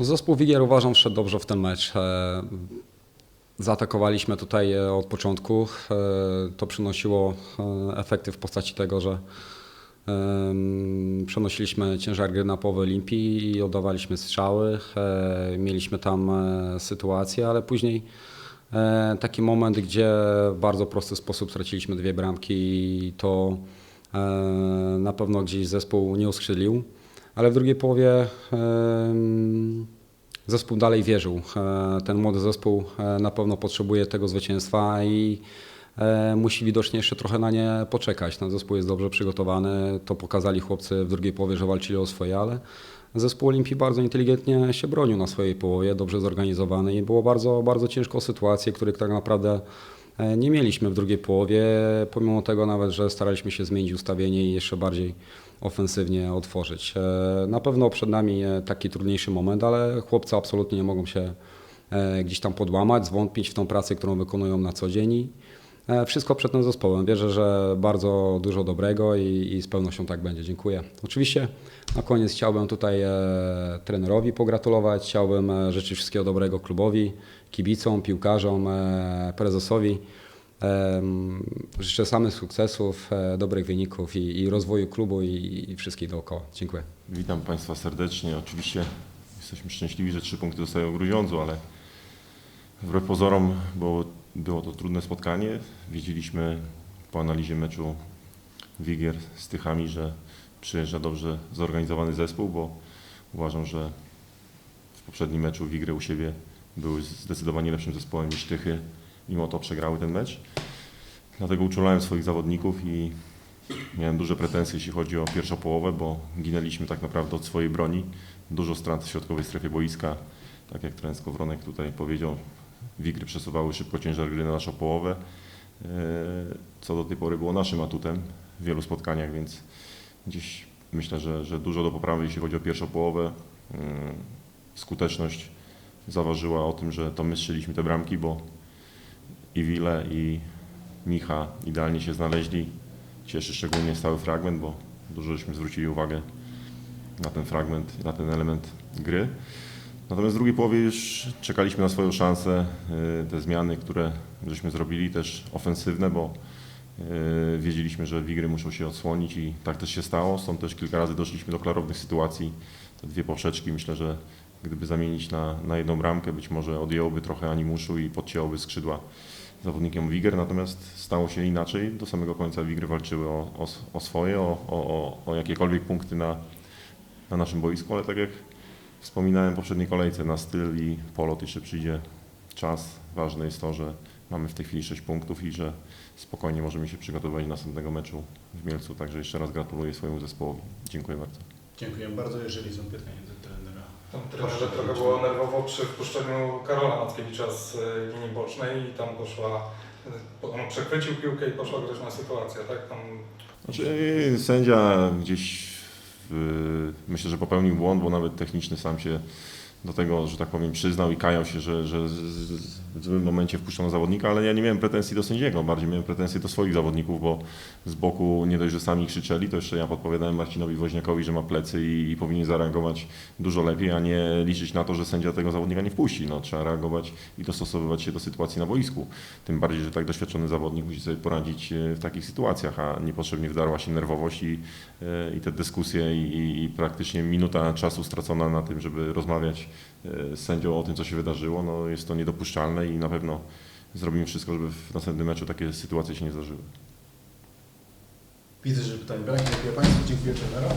Zespół Wigier uważam wszedł dobrze w ten mecz. E, Zaatakowaliśmy tutaj e, od początku. E, To przynosiło efekty w postaci tego, że przenosiliśmy ciężar gry na połowę Olimpii i oddawaliśmy strzały. Mieliśmy tam sytuację, ale później taki moment, gdzie w bardzo prosty sposób straciliśmy dwie bramki i to na pewno gdzieś zespół nie uskrzydlił. Ale w drugiej połowie zespół dalej wierzył. E, Ten młody zespół e, na pewno potrzebuje tego zwycięstwa i e, musi widocznie jeszcze trochę na nie poczekać. Ten zespół jest dobrze przygotowany. To pokazali chłopcy w drugiej połowie, że walczyli o swoje, ale zespół Olimpii bardzo inteligentnie się bronił na swojej połowie, dobrze zorganizowany i było bardzo, bardzo ciężko sytuacje, których tak naprawdę nie mieliśmy w drugiej połowie, pomimo tego nawet, że staraliśmy się zmienić ustawienie i jeszcze bardziej ofensywnie otworzyć. E, Na pewno przed nami e, taki trudniejszy moment, ale chłopcy absolutnie nie mogą się e, gdzieś tam podłamać, zwątpić w tą pracę, którą wykonują na co dzień. E, Wszystko przed tym zespołem. Wierzę, że bardzo dużo dobrego i, i z pewnością tak będzie. Dziękuję. Oczywiście na koniec chciałbym tutaj e, trenerowi pogratulować, chciałbym e, życzyć wszystkiego dobrego klubowi, kibicom, piłkarzom, prezesowi. Życzę samych sukcesów, dobrych wyników i, i rozwoju klubu i, i wszystkich dookoła. Dziękuję. Witam Państwa serdecznie. Oczywiście jesteśmy szczęśliwi, że trzy punkty dostają w Grudziądzu, ale wbrew pozorom było, było to trudne spotkanie. Wiedzieliśmy po analizie meczu Wigier z Tychami, że przyjeżdża dobrze zorganizowany zespół, bo uważam, że w poprzednim meczu Wigry u siebie były zdecydowanie lepszym zespołem niż Tychy. Mimo to przegrały ten mecz. Dlatego uczulałem swoich zawodników i Miałem duże pretensje, jeśli chodzi o pierwszą połowę, bo ginęliśmy tak naprawdę od swojej broni. Dużo strat w środkowej strefie boiska. Tak jak trener Skowronek tutaj powiedział, Wigry przesuwały szybko ciężar gry na naszą połowę, e, co do tej pory było naszym atutem w wielu spotkaniach, więc gdzieś myślę, że, że dużo do poprawy, jeśli chodzi o pierwszą połowę. Mm, Skuteczność zaważyła o tym, że to my strzeliśmy te bramki, bo i Wile, i Micha idealnie się znaleźli. Cieszy szczególnie stały fragment, bo dużo żeśmy zwrócili uwagę na ten fragment, na ten element gry. Natomiast w drugiej połowie już czekaliśmy na swoją szansę. Yy, Te zmiany, które żeśmy zrobili, też ofensywne, bo yy, wiedzieliśmy, że Wigry muszą się odsłonić i tak też się stało. Stąd też kilka razy doszliśmy do klarownych sytuacji. Te dwie poprzeczki myślę, że gdyby zamienić na, na jedną bramkę, być może odjęłoby trochę animuszu i podcięłoby skrzydła zawodnikiem Wiger, natomiast stało się inaczej. Do samego końca Wigry walczyły o, o, o swoje, o, o, o jakiekolwiek punkty na, na naszym boisku, ale tak jak wspominałem w poprzedniej kolejce, na styl i polot jeszcze przyjdzie czas. Ważne jest to, że mamy w tej chwili 6 punktów i że spokojnie możemy się przygotować do następnego meczu w Mielcu. Także jeszcze raz gratuluję swojemu zespołowi. Dziękuję bardzo. Dziękuję bardzo. Jeżeli są pytania do trenera. Tam trenerze trochę było nerwowo przy wpuszczeniu Karola Mackiewicza z e, linii bocznej i tam poszła, e, on przechwycił piłkę i poszła groźna sytuacja, tak? Tam Znaczy, sędzia gdzieś myślę, że popełnił błąd, bo nawet techniczny sam się do tego, że tak powiem, przyznał i kajał się, że, że w złym momencie wpuszczono zawodnika, ale ja nie miałem pretensji do sędziego, bardziej miałem pretensje do swoich zawodników, bo z boku nie dość, że sami krzyczeli, to jeszcze ja podpowiadałem Marcinowi Woźniakowi, że ma plecy i, i powinien zareagować dużo lepiej, a nie liczyć na to, że sędzia tego zawodnika nie wpuści. No, trzeba reagować i dostosowywać się do sytuacji na boisku. Tym bardziej, że tak doświadczony zawodnik musi sobie poradzić e, w takich sytuacjach, a niepotrzebnie wdarła się nerwowość i, e, i te dyskusje i, i, praktycznie minuta czasu stracona na tym, żeby rozmawiać sędzią o tym, co się wydarzyło, no jest to niedopuszczalne i na pewno zrobimy wszystko, żeby w następnym meczu takie sytuacje się nie zdarzyły. Widzę, że pytań brak. Dziękuję Państwu. Dziękuję trenerom.